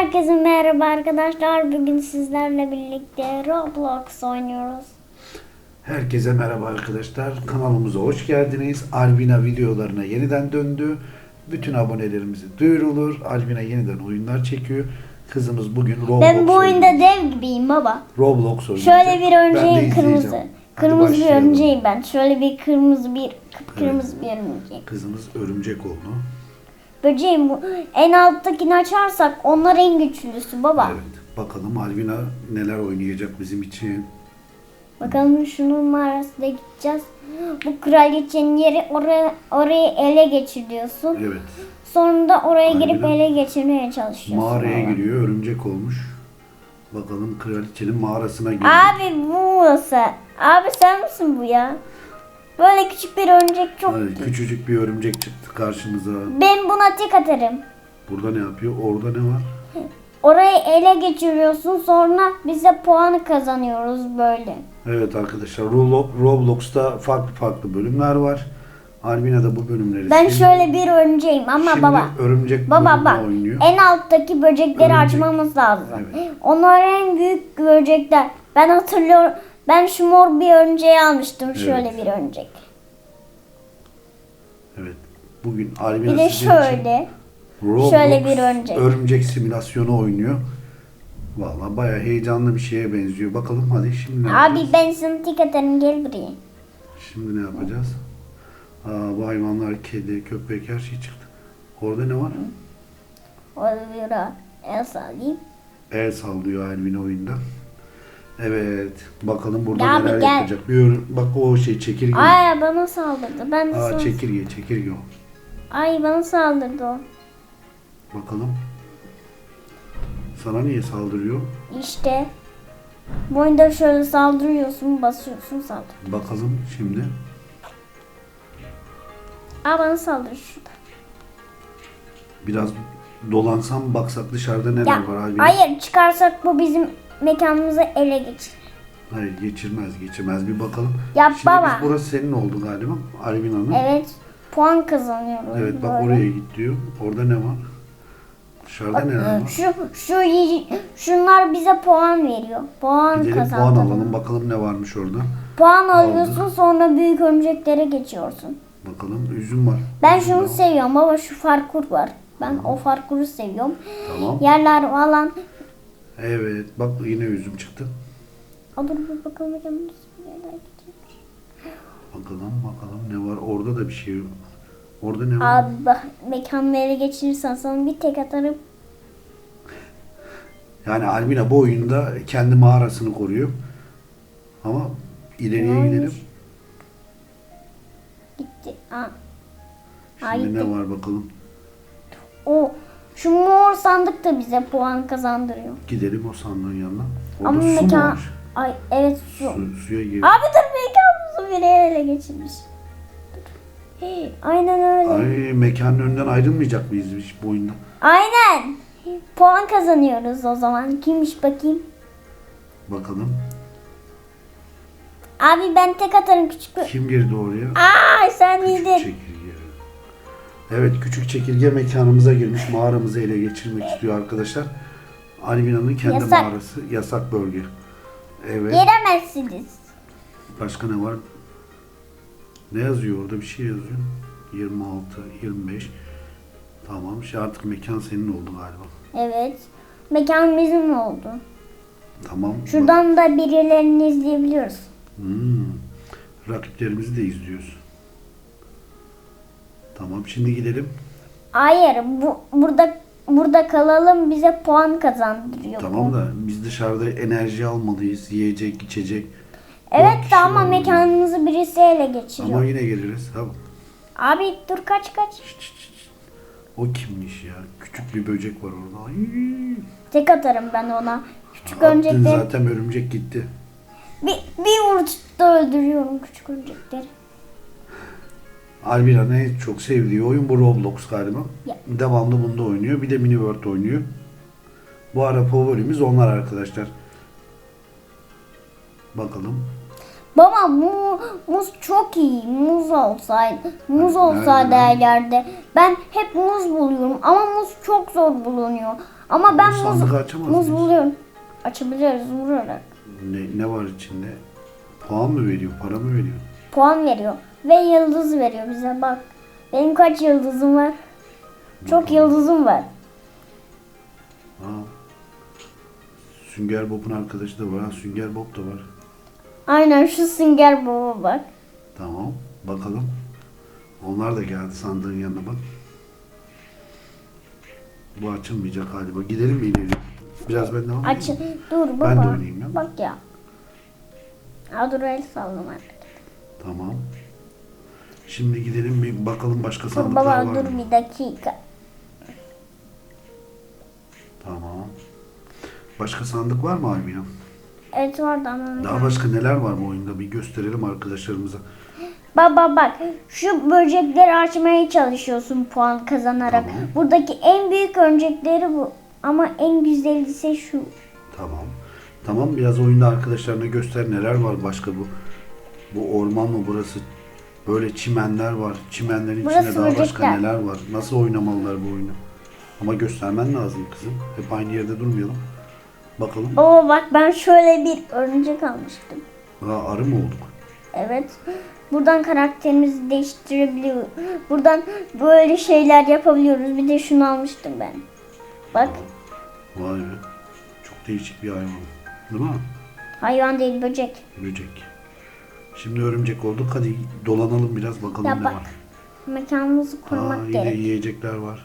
Herkese merhaba arkadaşlar. Bugün sizlerle birlikte Roblox oynuyoruz. Herkese merhaba arkadaşlar. Kanalımıza hoş geldiniz. Albina videolarına yeniden döndü. Bütün abonelerimizi duyurulur. Albina yeniden oyunlar çekiyor. Kızımız bugün Roblox Ben bu oyunda oynayacak. dev gibiyim baba. Roblox oynayacak. Şöyle bir izleyeceğim. kırmızı. Kırmızı bir örümceğim ben. Şöyle bir kırmızı bir kıpkırmızı bir örümceğim. Kızımız örümcek oldu. Böceğim bu. En alttakini açarsak onlar en güçlüsü baba. Evet. Bakalım Albina neler oynayacak bizim için. Bakalım şunun mağarasına gideceğiz. Bu kraliçenin yeri oraya, orayı ele geçiriyorsun. Evet. Sonra da oraya girip Aynen. ele geçirmeye çalışıyorsun. Mağaraya baba. giriyor. Örümcek olmuş. Bakalım kraliçenin mağarasına girdi. Abi bu nasıl? Abi sen misin bu ya? Böyle küçük bir örümcek çok iyi. küçücük bir örümcek çıktı karşımıza. Ben buna tek atarım. Burada ne yapıyor? Orada ne var? Orayı ele geçiriyorsun sonra bize puanı kazanıyoruz böyle. Evet arkadaşlar Roblo- Roblox'ta farklı farklı bölümler var. Albina da bu bölümleri Ben seviyor. şöyle bir örümceğim ama Şimdi baba. örümcek Baba bak oynuyor. en alttaki böcekleri Örümcek. açmamız lazım. Evet. Onlar en büyük böcekler. Ben hatırlıyorum. Ben şu mor bir örümceği almıştım. Şöyle Evet. bir örümcek. Evet. Bugün Albina Bir de sizin için şöyle. Roblox şöyle bir örümcek. örümcek simülasyonu oynuyor. Vallahi bayağı heyecanlı bir şeye benziyor. Bakalım hadi şimdi ne Abi yapacağız? ben sana atarım gel buraya. Şimdi ne yapacağız? Aa, bu hayvanlar kedi, köpek her şey çıktı. Orada ne var? Oraya el sallayayım. El sallıyor Albina oyunda. Evet. Bakalım burada Ya abi neler gel. yapacak. Bir ör- bak o şey çekirge. Ay bana saldırdı. Ben de Aa sana... çekirge, çekirge o. Ay bana saldırdı o. Bakalım. Sana niye saldırıyor? İşte. Bu oyunda şöyle saldırıyorsun, basıyorsun saldır. Bakalım şimdi. Aa bana saldır şurada. Biraz dolansam baksak dışarıda neler Ya, var Albina. hayır çıkarsak bu bizim mekanımızı ele geçirir. Hayır geçirmez geçirmez bir bakalım. Ya Şimdi baba. biz burası senin oldu galiba Albina'nın. Evet. Puan kazanıyoruz. Evet bak böyle. oraya git diyor. Orada ne var? Dışarıda neler var? Şu, şu, şunlar bize puan veriyor. Puan Gidelim puan alalım bakalım ne varmış orada. Puan alıyorsun sonra büyük örümceklere geçiyorsun. Bakalım üzüm var. Ben Üzüm şunu var. seviyorum baba şu parkur var. Ben o parkuru seviyorum. Tamam. Yerler falan. Evet bak yine üzüm çıktı. Aa, dur bir bakalım hocam nasıl bir yerler geçiyormuş. Bakalım bakalım ne var. Orada da bir şey yok. Orada ne var? Abi bak mekanı ele geçirirsen sana bir tek atarım. Yani Albina bu oyunda kendi mağarasını koruyor. Ama ileriye Neymiş? gidelim. Gitti. Aa. Aa, Şimdi gitti. ne var bakalım. O şu mor sandık da bize puan kazandırıyor. Gidelim o sandığın yanına. Orada Ama su mu mekan... var? Ay evet su. Su, suya gir. Abi dur mekanımızı bir ele geçirmiş. Dur. Hey, Aynen öyle. Ay mekanın önünden ayrılmayacak mıyız biz bu oyunda? Aynen. Puan kazanıyoruz o zaman. Kimmiş bakayım? Bakalım. Abi ben tek atarım küçük. Kim girdi oraya? Aa sen Küçük miydin? çekirge. Evet küçük çekirge mekanımıza girmiş. Mağaramızı ele geçirmek istiyor arkadaşlar. Albina'nın kendi Yasak. mağarası. Yasak bölge. Evet. Giremezsiniz. Başka ne var? Ne yazıyor orada? Bir şey yazıyor. 26, 25. Tamam. Şey artık mekan senin oldu galiba. Evet. Mekan bizim oldu. Tamam. Şuradan da birilerini izleyebiliyoruz. Hmm. Rakiplerimizi de izliyoruz. Tamam. Şimdi gidelim. Hayır, bu burada burada kalalım bize puan kazandırıyor. Tamam bu. da biz dışarıda enerji almalıyız. Yiyecek, içecek. Evet kişi ama var. mekanımızı birisi ele geçiriyor. Ama yine geliriz. Tamam. Abi dur kaç kaç. Şşt, şşt, şşt. O kimmiş ya? Küçük bir böcek var orada. Ay. Tek atarım ben ona. Küçük Attın örümcekleri. zaten örümcek gitti. Bir, bir vuruşta öldürüyorum küçük örümcekleri. Albina'nın en çok sevdiği oyun bu Roblox galiba. Ya. Devamlı bunda oynuyor. Bir de Mini World oynuyor. Bu ara favorimiz onlar arkadaşlar. Bakalım. Baba mu, muz çok iyi. Muz olsaydı. Muz olsaydı her yerde. Ben hep muz buluyorum ama muz çok zor bulunuyor. Ama ben muz, muz mıyız? buluyorum. Açabiliyoruz vurarak. Ne, ne var içinde? Puan mı veriyor? Para mı veriyor? Puan veriyor. Ve yıldız veriyor bize bak. Benim kaç yıldızım var? Çok yıldızım var. Ha. Sünger Bob'un arkadaşı da var. Ha, Sünger Bob da var. Aynen şu sünger baba bak. Tamam. Bakalım. Onlar da geldi sandığın yanına bak. Bu açılmayacak galiba. Gidelim mi ileri? Biraz ben devam Aç. edeyim. Dur baba. Ben de oynayayım ya. Bak ya. Ha dur el sallama. Tamam. Şimdi gidelim bir bakalım başka Dur sandıklar baba var dur mı? bir dakika. Tamam. Başka sandık var mı Albina? Evet vardı ama. Daha başka neler var bu oyunda? Bir gösterelim arkadaşlarımıza. Baba bak şu böcekleri açmaya çalışıyorsun puan kazanarak. Tamam. Buradaki en büyük örümcekleri bu. Ama en güzeli ise şu. Tamam. Tamam biraz oyunda arkadaşlarına göster neler var başka bu. Bu orman mı burası? Böyle çimenler var. Çimenlerin Burası içinde daha başka böcekler. neler var? Nasıl oynamalılar bu oyunu? Ama göstermen lazım kızım. Hep aynı yerde durmayalım. Bakalım. Baba bak ben şöyle bir örümcek almıştım. Ha, arı mı olduk? Evet. Buradan karakterimizi değiştirebiliyoruz. Buradan böyle şeyler yapabiliyoruz. Bir de şunu almıştım ben. Bak Vay be. Çok değişik bir hayvan. Değil mi? hayvan değil böcek. Böcek. Şimdi örümcek olduk. Hadi dolanalım biraz bakalım Ya ne bak, var. Mekanımızı Aa, korumak yine gerek. yiyecekler var.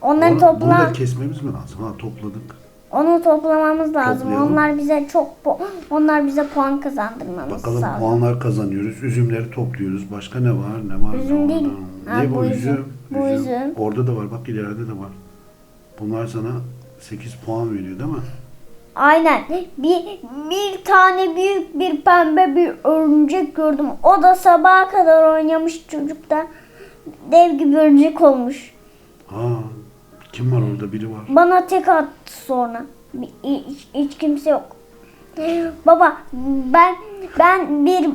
Onları Onu- topla. Bunu da kesmemiz mi lazım? Ha topladık. Onu toplamamız lazım. Toplayalım. Onlar bize çok pu- onlar bize puan kazandırmamız Bakalım lazım. puanlar kazanıyoruz. Üzümleri topluyoruz. Başka ne var? Ne var? Üzüm ne değil. Ha, ne bu, bu üzüm? üzüm. Bu üzüm. Orada da var. Bak ileride de var. Bunlar sana 8 puan veriyor değil mi? Aynen. Bir bir tane büyük bir pembe bir örümcek gördüm. O da sabaha kadar oynamış çocukta. Dev gibi örümcek olmuş. Ha, kim var orada? Biri var. Bana tek attı sonra. Hiç, hiç kimse yok. Baba ben ben bir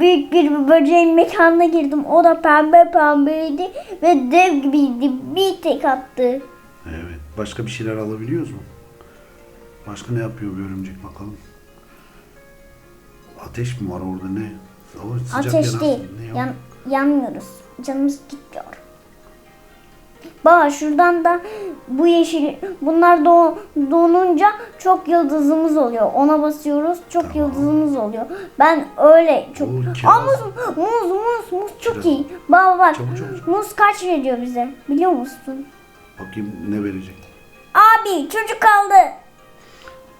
büyük bir böceğin mekanına girdim. O da pembe pembeydi ve dev gibiydi. Bir tek attı. Evet. Başka bir şeyler alabiliyoruz mu? Başka ne yapıyor bir örümcek bakalım. Ateş mi var orada ne? O sıcak Ateş yanarsın. değil. Ne ya? Yan, yanmıyoruz. Canımız gitmiyor. Baba şuradan da bu yeşil bunlar do, donunca çok yıldızımız oluyor. Ona basıyoruz çok yıldızımız oluyor. Ben öyle çok. Oo, Aa, muz, muz muz muz çok Kiraz. iyi. Baba bak Çabuk, çabuk. muz kaç veriyor bize biliyor musun? Bakayım ne verecek. Abi çocuk kaldı.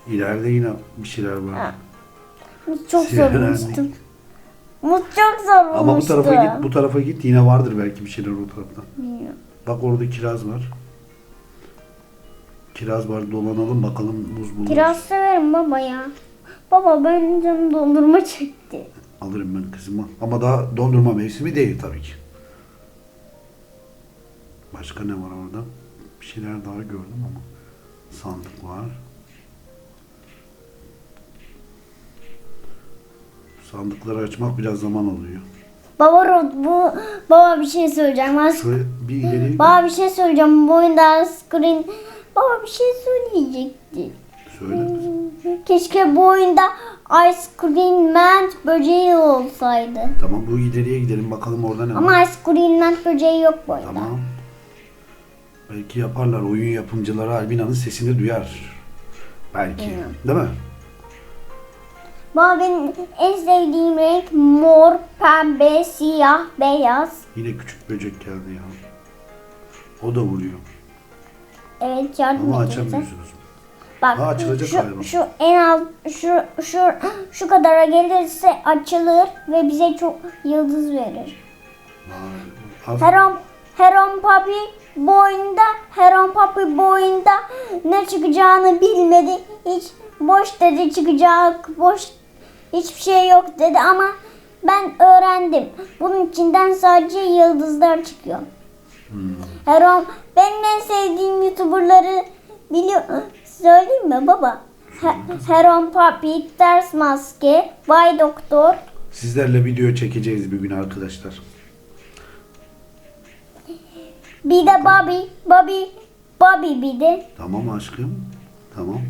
İleride yine bir şeyler var. Ha. Muz çok zor Sinirlendik. olmuştu. Muz çok zor olmuştu. Ama bu tarafa git, bu tarafa git yine vardır belki bir şeyler o taraftan. Bilmiyorum. Bak orada kiraz var. Kiraz var dolanalım bakalım muz buluruz. Kiraz severim baba ya. Baba ben canım dondurma çekti. Alırım ben kızıma. Ama daha dondurma mevsimi değil tabii ki. Başka ne var orada? Bir şeyler daha gördüm ama. Sandık var. Sandıkları açmak biraz zaman alıyor. Baba Rod bu baba bir şey söyleyeceğim. Az, Şöyle bir ileri baba bir şey söyleyeceğim. Bu oyunda screen baba bir şey söyleyecekti. söyle. Keşke bu oyunda Ice Cream Man böceği olsaydı. Tamam bu ileriye gidelim bakalım orada ne var. Ama Ice Cream Man böceği yok bu oyunda. Tamam. Belki yaparlar. Oyun yapımcıları Albina'nın sesini duyar. Belki. Değil mi? Baba benim en sevdiğim renk mor, pembe, siyah, beyaz. Yine küçük böcek geldi ya. O da vuruyor. Evet yardım Ama bize. açamıyorsunuz. Bak Ha, açılacak şu, galiba. şu en alt şu şu şu kadara gelirse açılır ve bize çok yıldız verir. Vay. Az- Heron Heron Papi bu oyunda Heron Papi bu oyunda ne çıkacağını bilmedi. Hiç boş dedi çıkacak boş hiçbir şey yok dedi ama ben öğrendim. Bunun içinden sadece yıldızlar çıkıyor. Hmm. Heron benim en sevdiğim YouTuber'ları biliyor. Söyleyeyim mi baba? He- Heron Papi, Ters Maske, Vay Doktor, Sizlerle video çekeceğiz bir gün arkadaşlar. bir de Bobby, Bobby, Bobby bir de. Tamam aşkım. Tamam.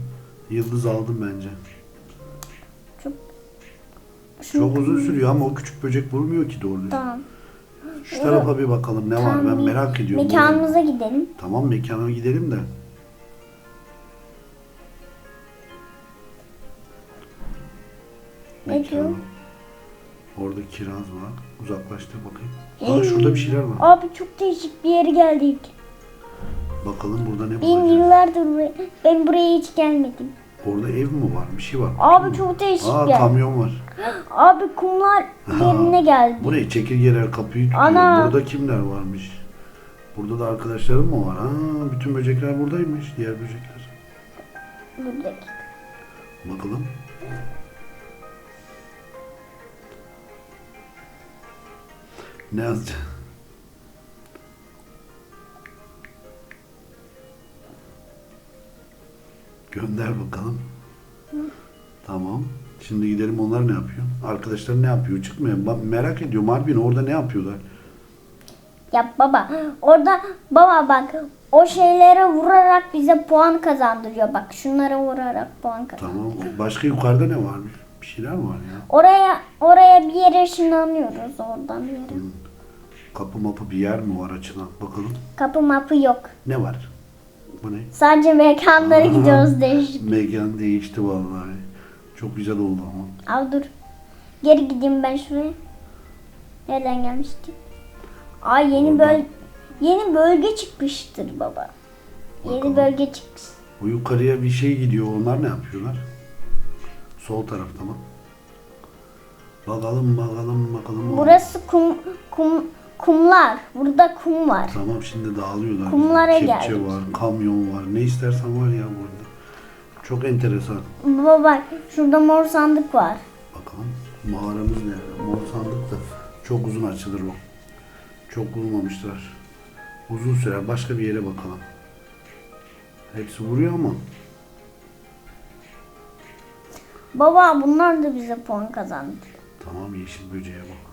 Yıldız aldım bence. Çok uzun sürüyor ama o küçük böcek vurmuyor ki doğru düzgün. Tamam. Şu tarafa bir bakalım ne var ben Tamam. merak ediyorum. Mekanımıza gidelim. Tamam mekana gidelim de. Ne diyor? Orada kiraz var. Uzaklaştır bakayım. Aa şurada bir şeyler var. Abi çok değişik bir yere geldik. Bakalım burada ne Ben bulacağız. yıllardır buraya, ben buraya hiç gelmedim. Orada ev mi var? Bir şey var. Abi çok değişik Aa yer. kamyon var. Abi kumlar yerine geldi. Bu ne? Çekirgeler kapıyı tutuyor. Ana. Burada kimler varmış? Burada da arkadaşlarım mı var? Aa, bütün böcekler buradaymış. Diğer böcekler. Buradaki. Bakalım. Ne yazacağız? Gönder bakalım. Tamam. Şimdi gidelim onlar ne yapıyor? Arkadaşlar ne yapıyor? Çıkmıyor. Bak, merak ediyorum. Harbiden orada ne yapıyorlar? Ya baba orada baba bak o şeylere vurarak bize puan kazandırıyor. Bak şunlara vurarak puan kazandırıyor. Tamam. Başka yukarıda ne varmış? Bir şeyler var ya. Oraya oraya bir yere ışınlanıyoruz oradan bir yere. Kapı mapı bir yer mi var açılan? Bakalım. Kapı mapı yok. Ne var? Bu ne? Sadece mekanlara gidiyoruz değişik. Mekan değişti vallahi. Çok güzel oldu ama. Al dur. Geri gideyim ben şuraya. Nereden gelmiştik? Ay yeni Oradan. böl yeni bölge çıkmıştır baba. Bakalım. Yeni bölge çıkmış. Bu yukarıya bir şey gidiyor. Onlar ne yapıyorlar? Sol tarafta mı? Bakalım bakalım bakalım. Burası kum kum kumlar. Burada kum var. Tamam şimdi dağılıyorlar. Kumlara Kepçe geldik. var, kamyon var. Ne istersen var ya burada. Çok enteresan. Baba bak şurada mor sandık var. Bakalım mağaramız nerede? Mor sandık da çok uzun açılır o. Çok bulmamışlar. Uzun sürer. Başka bir yere bakalım. Hepsi vuruyor ama. Baba bunlar da bize puan kazandı. Tamam yeşil böceğe bak.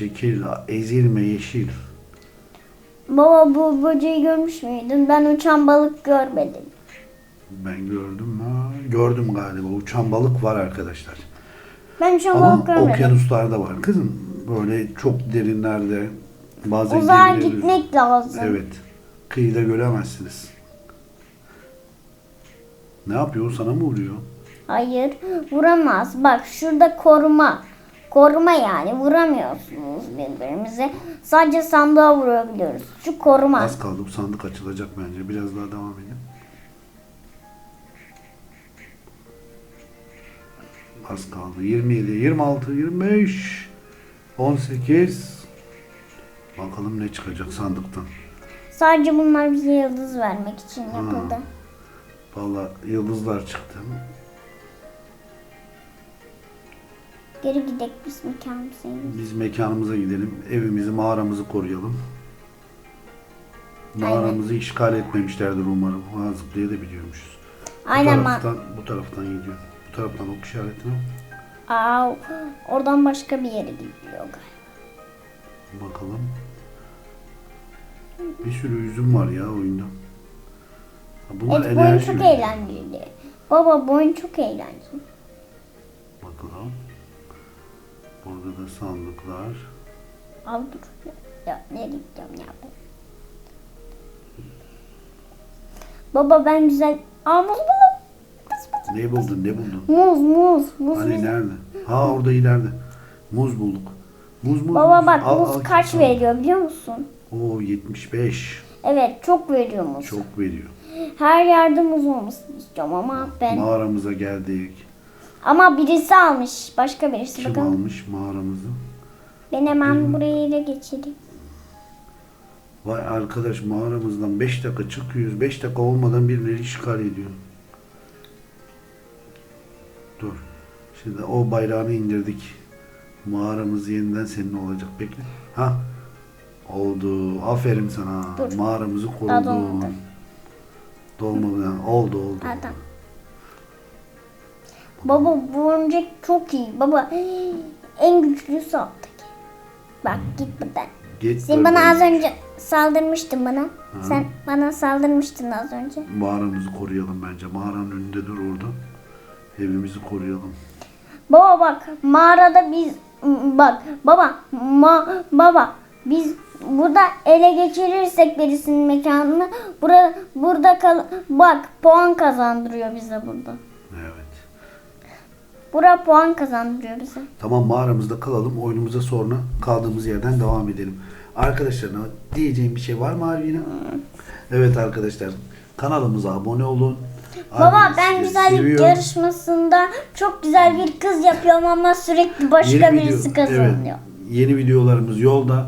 Çekil, ezilme yeşil. Baba bu böceği görmüş müydün? Ben uçan balık görmedim. Ben gördüm mü? Gördüm galiba. Uçan balık var arkadaşlar. Ben uçan Ama balık görmedim. okyanuslarda var. Kızım böyle çok derinlerde bazen Uzağa gemileri- gitmek lazım. Evet. Kıyıda göremezsiniz. Ne yapıyor? Sana mı vuruyor? Hayır vuramaz. Bak şurada koruma. Koruma yani vuramıyorsunuz birbirimize. Sadece sandığa vurabiliyoruz. Şu koruma. Az kaldı. Bu sandık açılacak bence. Biraz daha devam edin. Az kaldı. 27, 26, 25, 18. Bakalım ne çıkacak sandıktan. Sadece bunlar bize yıldız vermek için yapıldı. Valla yıldızlar çıktı. Geri gidek biz mekanımıza. Biz mekanımıza gidelim. Evimizi, mağaramızı koruyalım. Mağaramızı işgal etmemişlerdir umarım. Ha, zıplayabiliyormuşuz. Bu Aynen ma- taraftan, bu taraftan gidiyor. Bu taraftan ok işaretine. Aa, oradan başka bir yere gidiyor galiba. Bakalım. Bir sürü üzüm var ya oyunda. Ha, Bunlar Evet bu oyun enerji çok eğlenceli. Baba bu oyun çok eğlenceli. Bakalım. Burada da sandıklar. Dur. Ya nereye gideceğim ya ben? Baba ben güzel... Aa muz buldum. Muz, muz. Ne buldun ne buldun? Muz muz. Muz Hani biz- nerede? Ha orada ileride. Muz bulduk. Muz muz. Baba muz. bak Al, muz al, kaç al. veriyor biliyor musun? Oo 75. Evet çok veriyor muz. Çok veriyor. Her yerde muz olmasını istiyorum ama ben... Mağaramıza geldik. Ama birisi almış. Başka birisi Kim bakalım. almış mağaramızı? Ben hemen burayı ele geçireyim. Vay arkadaş mağaramızdan 5 dakika çıkıyoruz. 5 dakika olmadan birileri işgal ediyor. Dur. Şimdi o bayrağını indirdik. Mağaramız yeniden senin olacak. Bekle. Ha. Oldu. Aferin sana. Dur. Mağaramızı Daha korudun. dolmadı. Dolmadan. Oldu oldu. Tamam. Baba bu örümcek çok iyi. Baba en güçlüsü alttaki. Bak git buradan. Geç Sen bana az önce saldırmıştın bana. Sen bana saldırmıştın az önce. Mağaramızı koruyalım bence. Mağaranın önünde dur orada. Evimizi koruyalım. Baba bak mağarada biz bak baba ma, baba biz burada ele geçirirsek birisinin mekanını burada burada kal bak puan kazandırıyor bize burada. Bura puan kazandırıyor bize. Tamam mağaramızda kalalım. Oyunumuza sonra kaldığımız yerden devam edelim. Arkadaşlarına diyeceğim bir şey var mı Arvina? Evet arkadaşlar. Kanalımıza abone olun. Baba Arvina ben sizleri güzellik seviyor. yarışmasında çok güzel bir kız yapıyorum ama sürekli başka Yeni video- birisi kazanıyor. Evet, yeni videolarımız yolda.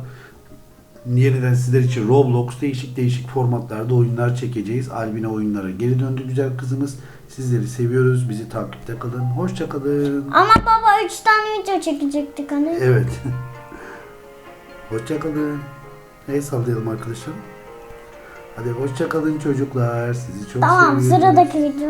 Yeniden sizler için Roblox değişik değişik formatlarda oyunlar çekeceğiz. Albina oyunlara geri döndü güzel kızımız. Sizleri seviyoruz. Bizi takipte kalın. Hoşça kalın. Ama baba 3 tane video çekecektik hani. Evet. hoşça kalın. El sallayalım arkadaşlar. Hadi hoşça kalın çocuklar. Sizi çok Tamam seviyoruz. sıradaki video.